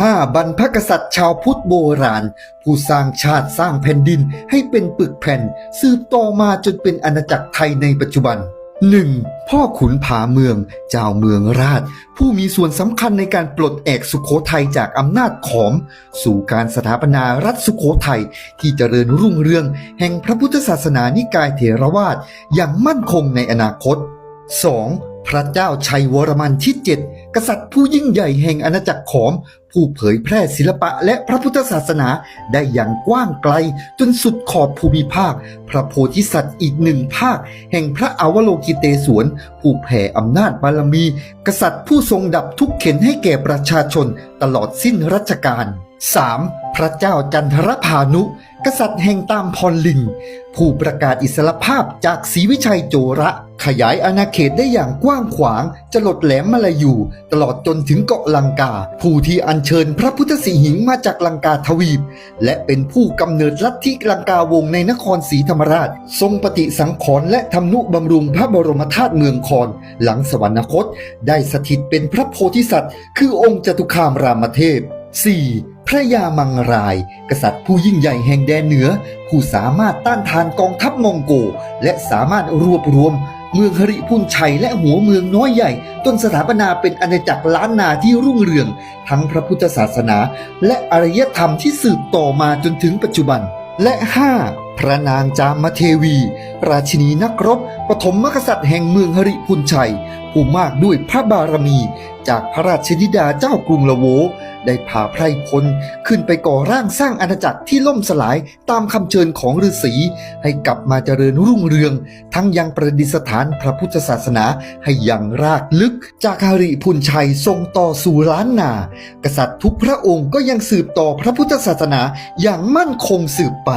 ห้าบรรพกษัตริย์ชาวพุทธโบราณ ผู้สร้างชาติสร้างแผ่นดินให้เป็นปึกแผ่น สืบต่อมาจนเป็นอาณาจักรไทยในปัจจุบัน 1. พ่อขุนผาเมือง เจ้าเมืองราช ผู้มีส่วนสำคัญในการปลดแอกสุขโขทัยจากอำนาจขอม สู่การสถาปนารัฐสุขโขทัยที่เจริญรุ่งเรือง แห่งพระพุทธศาสนานิกายเถรวาทอย่างมั่นคงในอนาคต 2. พระเจ้าชัยวรมันที่ 7 กษัตริย์ผู้ยิ่งใหญ่แห่งอาณาจักรขอม ผู้เผยแพร่ศิลปะและพระพุทธศาสนาได้อย่างกว้างไกล จนสุดขอบภูมิภาค พระโพธิสัตว์อีกหนึ่งภาค แห่งพระอวโลกิเตศวน ผู้แผ่อำนาจบารมี กษัตริย์ผู้ทรงดับทุกข์เข็นให้แก่ประชาชน ตลอดสิ้นรัชกาล 3. พระเจ้าจันทรพานุ กษัตริย์แห่งตามพรลิง ผู้ประกาศอิสรภาพจากศรีวิชัยโจระ ขยายอาณาเขตได้อย่างกว้างขวางจลดแหลมมาลายูตลอดจนถึงเกาะลังกา ผู้ที่อัญเชิญพระพุทธสีหิงมาจากลังกาทวีป และเป็นผู้กำเนิดลัทธิลังกาวงในนครศรีธรรมราช ทรงปฏิสังขรณ์และทำนุบำรุงพระบรมธาตุเมืองคอน หลังสวรรคต ได้สถิตเป็นพระโพธิสัตว์ คือองค์จตุคามรามเทพ 4. พระยามังราย กษัตริย์ผู้ยิ่งใหญ่แห่งแดนเหนือ ผู้สามารถต้านทานกองทัพมองโก และสามารถรวบรวม เมืองฮริพุนชัยและหัวเมืองน้อยใหญ่จนสถาปนาเป็นอาณาจักรล้านนาที่รุ่งเรือง ทั้งพระพุทธศาสนา และอารยธรรมที่สืบต่อมาจนถึงปัจจุบันและ 5. พระนางจามเทวี ราชินีนักรบ ปฐมมกษัตริย์แห่งเมืองหริพุนชัย ผู้มากด้วยพระบารมี จากพระราชธิดาเจ้ากรุงละโว ได้พาไพรพลขึ้นไปก่อร่างสร้างอาณาจักรที่ล่มสลายตามคำเชิญของฤาษี ให้กลับมาเจริญรุ่งเรือง ทั้งยังประดิษฐานพระพุทธศาสนาให้ยังรากลึก จากหริพุนชัยทรงต่อสู่ล้านนา กษัตริย์ทุกพระองค์ก็ยังสืบต่อพระพุทธศาสนาอย่างมั่นคงสืบไป